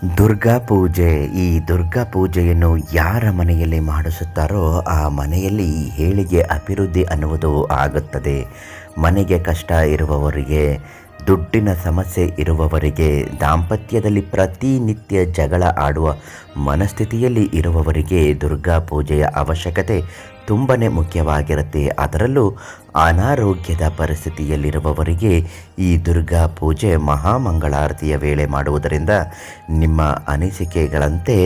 ದುರ್ಗಾ ಪೂಜೆ, ಈ ದುರ್ಗಾ ಪೂಜೆಯನ್ನು ಯಾರ ಮನೆಯಲ್ಲಿ ಮಾಡಿಸುತ್ತಾರೋ ಆ ಮನೆಯಲ್ಲಿ ಏಳಿಗೆ ಅಭಿವೃದ್ಧಿ ಅನ್ನುವುದು ಆಗುತ್ತದೆ. ಮನೆಗೆ ಕಷ್ಟ ಇರುವವರಿಗೆ ದುಡ್ಡಿನ ಸಮಸ್ಯೆ ಇರುವವರಿಗೆ ದಾಂಪತ್ಯದಲ್ಲಿ ಪ್ರತಿನಿತ್ಯ ಜಗಳ ಆಡುವ ಮನಸ್ಥಿತಿಯಲ್ಲಿ ಇರುವವರಿಗೆ ದುರ್ಗಾ ಪೂಜೆಯ ಅವಶ್ಯಕತೆ ತುಂಬಾ ಮುಖ್ಯವಾಗಿರುತ್ತೆ. ಅದರಲ್ಲೂ ಅನಾರೋಗ್ಯದ ಪರಿಸ್ಥಿತಿಯಲ್ಲಿರುವವರಿಗೆ ಈ ದುರ್ಗಾ ಪೂಜೆ ಮಹಾಮಂಗಳಾರತಿಯ ವೇಳೆ ಮಾಡುವುದರಿಂದ ನಿಮ್ಮ ಅನಿಸಿಕೆಗಳಂತೆ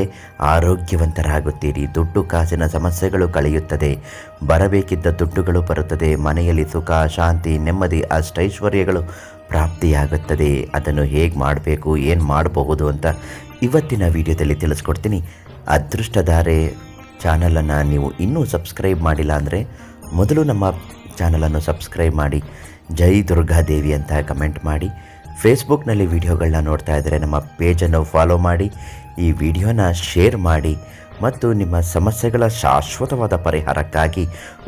ಆರೋಗ್ಯವಂತರಾಗುತ್ತೀರಿ. ದುಡ್ಡು ಕಾಸಿನ ಸಮಸ್ಯೆಗಳು ಕಳೆಯುತ್ತದೆ. ಬರಬೇಕಿದ್ದ ದುಡ್ಡುಗಳು ಬರುತ್ತದೆ. ಮನೆಯಲ್ಲಿ ಸುಖ, ಶಾಂತಿ, ನೆಮ್ಮದಿ, ಅಷ್ಟೈಶ್ವರ್ಯಗಳು ಪ್ರಾಪ್ತಿಯಾಗುತ್ತದೆ. ಅದನ್ನು ಹೇಗೆ ಮಾಡಬೇಕು, ಏನು ಮಾಡಬಹುದು ಅಂತ ಇವತ್ತಿನ ವಿಡಿಯೋದಲ್ಲಿ ತಿಳಿಸ್ಕೊಡ್ತೀನಿ. ಅದೃಷ್ಟಧಾರೆ ಚಾನಲನ್ನು ನೀವು ಇನ್ನೂ ಸಬ್ಸ್ಕ್ರೈಬ್ ಮಾಡಿಲ್ಲ ಅಂದರೆ ಮೊದಲು ನಮ್ಮ ಚಾನಲನ್ನು ಸಬ್ಸ್ಕ್ರೈಬ್ ಮಾಡಿ, ಜೈ ದುರ್ಗಾದೇವಿ ಅಂತ ಕಮೆಂಟ್ ಮಾಡಿ. ಫೇಸ್ಬುಕ್ನಲ್ಲಿ ವಿಡಿಯೋಗಳನ್ನ ನೋಡ್ತಾ ಇದ್ದರೆ ನಮ್ಮ ಪೇಜನ್ನು ಫಾಲೋ ಮಾಡಿ, ಈ ವಿಡಿಯೋನ ಶೇರ್ ಮಾಡಿ ಮತ್ತು ನಿಮ್ಮ ಸಮಸ್ಯೆಗಳ ಶಾಶ್ವತವಾದ ಪರಿಹಾರಕ್ಕಾಗಿ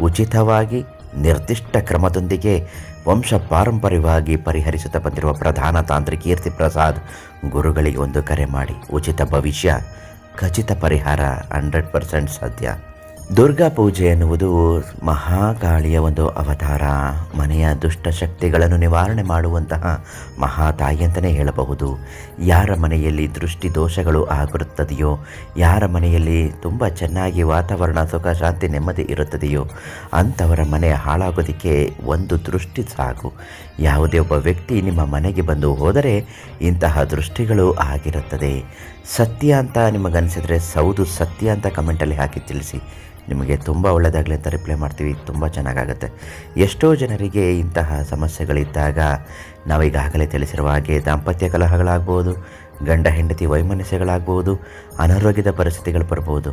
ಉಚಿತವಾಗಿ ನಿರ್ದಿಷ್ಟ ಕ್ರಮದೊಂದಿಗೆ ವಂಶ ಪಾರಂಪರ್ಯವಾಗಿ ಪರಿಹರಿಸುತ್ತಾ ಬಂದಿರುವ ಪ್ರಧಾನ ತಾಂತ್ರಿಕ ಕೀರ್ತಿ ಪ್ರಸಾದ್ ಗುರುಗಳಿಗೆ ಒಂದು ಕರೆ ಮಾಡಿ. ಉಚಿತ ಭವಿಷ್ಯ, ಖಚಿತ ಪರಿಹಾರ, ಹಂಡ್ರೆಡ್ ಪರ್ಸೆಂಟ್ ಸಾಧ್ಯ. ದುರ್ಗಾ ಪೂಜೆ ಎನ್ನುವುದು ಮಹಾಕಾಳಿಯ ಒಂದು ಅವತಾರ. ಮನೆಯ ದುಷ್ಟಶಕ್ತಿಗಳನ್ನು ನಿವಾರಣೆ ಮಾಡುವಂತಹ ಮಹಾತಾಯಿ ಅಂತಲೇ ಹೇಳಬಹುದು. ಯಾರ ಮನೆಯಲ್ಲಿ ದೃಷ್ಟಿ ದೋಷಗಳು ಆಗಿರುತ್ತದೆಯೋ ಯಾರ ಮನೆಯಲ್ಲಿ ತುಂಬ ಚೆನ್ನಾಗಿ ವಾತಾವರಣ, ಸುಖ, ಶಾಂತಿ, ನೆಮ್ಮದಿ ಇರುತ್ತದೆಯೋ, ಅಂಥವರ ಮನೆ ಹಾಳಾಗೋದಕ್ಕೆ ಒಂದು ದೃಷ್ಟಿ ಸಾಕು. ಯಾವುದೇ ಒಬ್ಬ ವ್ಯಕ್ತಿ ನಿಮ್ಮ ಮನೆಗೆ ಬಂದು ಹೋದರೆ ಇಂತಹ ದೃಷ್ಟಿಗಳು ಆಗಿರುತ್ತದೆ. ಸತ್ಯ ಅಂತ ನಿಮಗನಿಸಿದರೆ, ಸೌದು ಸತ್ಯ ಅಂತ ಕಮೆಂಟಲ್ಲಿ ಹಾಕಿ ತಿಳಿಸಿ. ನಿಮಗೆ ತುಂಬ ಒಳ್ಳೆಯದಾಗಲಿ ಅಂತ ರಿಪ್ಲೈ ಮಾಡ್ತೀವಿ. ತುಂಬ ಚೆನ್ನಾಗಾಗುತ್ತೆ. ಎಷ್ಟೋ ಜನರಿಗೆ ಇಂತಹ ಸಮಸ್ಯೆಗಳಿದ್ದಾಗ ನಾವೀಗಾಗಲೇ ತಿಳಿಸಿರುವ ಹಾಗೆ ದಾಂಪತ್ಯ ಕಲಹಗಳಾಗ್ಬೋದು, ಗಂಡ ಹೆಂಡತಿ ವೈಮನಸ್ಯಗಳಾಗ್ಬೋದು, ಅನಾರೋಗ್ಯದ ಪರಿಸ್ಥಿತಿಗಳು ಬರ್ಬೋದು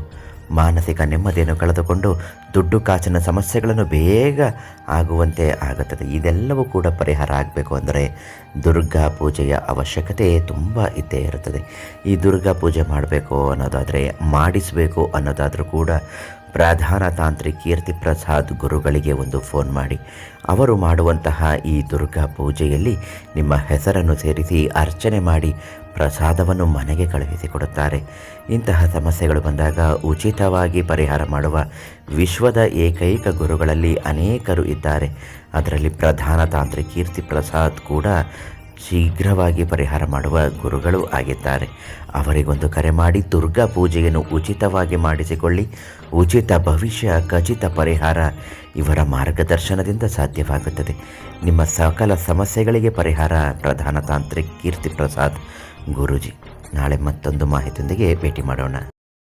ಮಾನಸಿಕ ನೆಮ್ಮದಿಯನ್ನು ಕಳೆದುಕೊಂಡು ದುಡ್ಡು ಕಾಚಿನ ಸಮಸ್ಯೆಗಳನ್ನು ಬೇಗ ಆಗುವಂತೆ ಆಗುತ್ತದೆ. ಇದೆಲ್ಲವೂ ಕೂಡ ಪರಿಹಾರ ಆಗಬೇಕು ಅಂದರೆ ದುರ್ಗಾ ಪೂಜೆಯ ಅವಶ್ಯಕತೆ ತುಂಬ ಇದ್ದೇ ಇರುತ್ತದೆ. ಈ ದುರ್ಗಾ ಪೂಜೆ ಮಾಡಬೇಕು ಅನ್ನೋದಾದರೆ, ಮಾಡಿಸಬೇಕು ಅನ್ನೋದಾದರೂ ಕೂಡ ಪ್ರಧಾನ ತಾಂತ್ರಿ ಕೀರ್ತಿ ಪ್ರಸಾದ್ ಗುರುಗಳಿಗೆ ಒಂದು ಫೋನ್ ಮಾಡಿ, ಅವರು ಮಾಡುವಂತಹ ಈ ದುರ್ಗಾ ಪೂಜೆಯಲ್ಲಿ ನಿಮ್ಮ ಹೆಸರನ್ನು ಸೇರಿಸಿ ಅರ್ಚನೆ ಮಾಡಿ ಪ್ರಸಾದವನ್ನು ಮನೆಗೆ ಕಳುಹಿಸಿಕೊಡುತ್ತಾರೆ ಇಂತಹ ಸಮಸ್ಯೆಗಳು ಬಂದಾಗ ಉಚಿತವಾಗಿ ಪರಿಹಾರ ಮಾಡುವ ವಿಶ್ವದ ಏಕೈಕ ಗುರುಗಳಲ್ಲಿ ಅನೇಕರು ಇದ್ದಾರೆ. ಅದರಲ್ಲಿ ಪ್ರಧಾನ ತಾಂತ್ರಿ ಕೀರ್ತಿ ಪ್ರಸಾದ್ ಕೂಡ ಶೀಘ್ರವಾಗಿ ಪರಿಹಾರ ಮಾಡುವ ಗುರುಗಳು ಆಗಿದ್ದಾರೆ. ಅವರಿಗೊಂದು ಕರೆ ಮಾಡಿ ದುರ್ಗಾ ಪೂಜೆಯನ್ನು ಉಚಿತವಾಗಿ ಮಾಡಿಸಿಕೊಳ್ಳಿ. ಉಚಿತ ಭವಿಷ್ಯ, ಖಚಿತ ಪರಿಹಾರ ಇವರ ಮಾರ್ಗದರ್ಶನದಿಂದ ಸಾಧ್ಯವಾಗುತ್ತದೆ. ನಿಮ್ಮ ಸಕಲ ಸಮಸ್ಯೆಗಳಿಗೆ ಪರಿಹಾರ, ಪ್ರಧಾನ ತಾಂತ್ರಿಕ್ ಕೀರ್ತಿ ಪ್ರಸಾದ್ ಗುರೂಜಿ. ನಾಳೆ ಮತ್ತೊಂದು ಮಾಹಿತಿಯೊಂದಿಗೆ ಭೇಟಿ ಮಾಡೋಣ.